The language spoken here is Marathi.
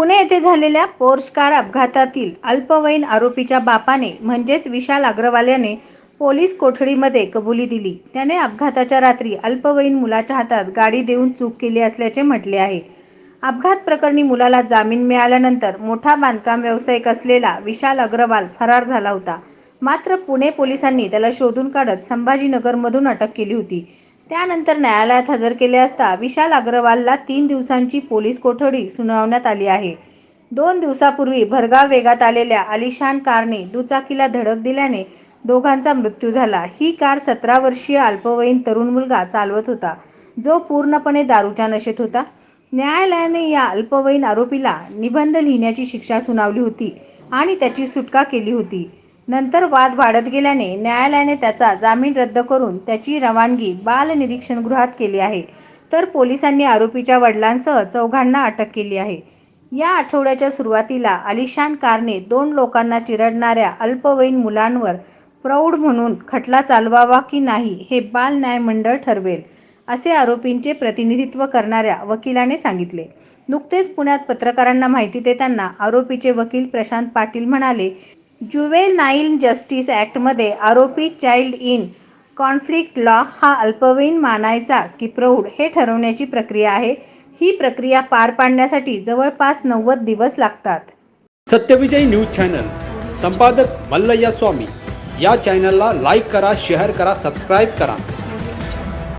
पुणे येथे झालेल्या पोर्स कार अपघातातील अल्पवयीन आरोपीच्या बापाने म्हणजेच विशाल अग्रवाल याने पोलीस कोठडीमध्ये कबुली दिली. त्याने अपघाताच्या रात्री अल्पवयीन मुलाच्या हातात गाडी देऊन चूक केली असल्याचे म्हटले आहे. अपघात प्रकरणी मुलाला जामीन मिळाल्यानंतर मोठा बांधकाम व्यावसायिक असलेला विशाल अग्रवाल फरार झाला होता. मात्र पुणे पोलिसांनी त्याला शोधून काढत संभाजीनगरमधून अटक केली होती. त्यानंतर न्यायालयात हजर केले असता विशाल अग्रवालला तीन दिवसांची पोलीस कोठडी सुनावण्यात आली आहे. दोन दिवसापूर्वी भरगाव वेगात आलेल्या आलिशान कारने दुचाकीला धडक दिल्याने दोघांचा मृत्यू झाला. ही कार सतरा वर्षीय अल्पवयीन तरुण मुलगा चालवत होता जो पूर्णपणे दारूच्या नशेत होता. न्यायालयाने या अल्पवयीन आरोपीला निबंध लिहिण्याची शिक्षा सुनावली होती आणि त्याची सुटका केली होती. नंतर वाद वाढत गेल्याने न्यायालयाने त्याचा जामीन रद्द करून त्याची रवानगी बाल निरीक्षणगृहात केली आहे. तर पोलिसांनी आरोपीच्या वडिलांसह चौघांना अटक केली आहे. या आठवड्याच्या सुरुवातीला अलिशान कारने दोन लोकांना चिरडणाऱ्या अल्पवयीन मुलांवर प्रौढ म्हणून खटला चालवावा की नाही हे बाल न्याय मंडळ ठरवेल असे आरोपींचे प्रतिनिधित्व करणाऱ्या वकिलाने सांगितले. नुकतेच पुण्यात पत्रकारांना माहिती देताना आरोपीचे वकील प्रशांत पाटील म्हणाले जुवेनाईल जस्टिस ॲक्टमध्ये आरोपी चाइल्ड इन कॉन्फ्लिक्ट लॉ हा अल्पवयीन मानायचा की प्रौढ हे ठरवण्याची प्रक्रिया आहे. ही प्रक्रिया पार पाडण्यासाठी जवळपास नव्वद दिवस लागतात. सत्यविजय न्यूज चॅनल संपादक मल्लय्या स्वामी. या चॅनलला लाईक करा शेअर करा सबस्क्राईब करा.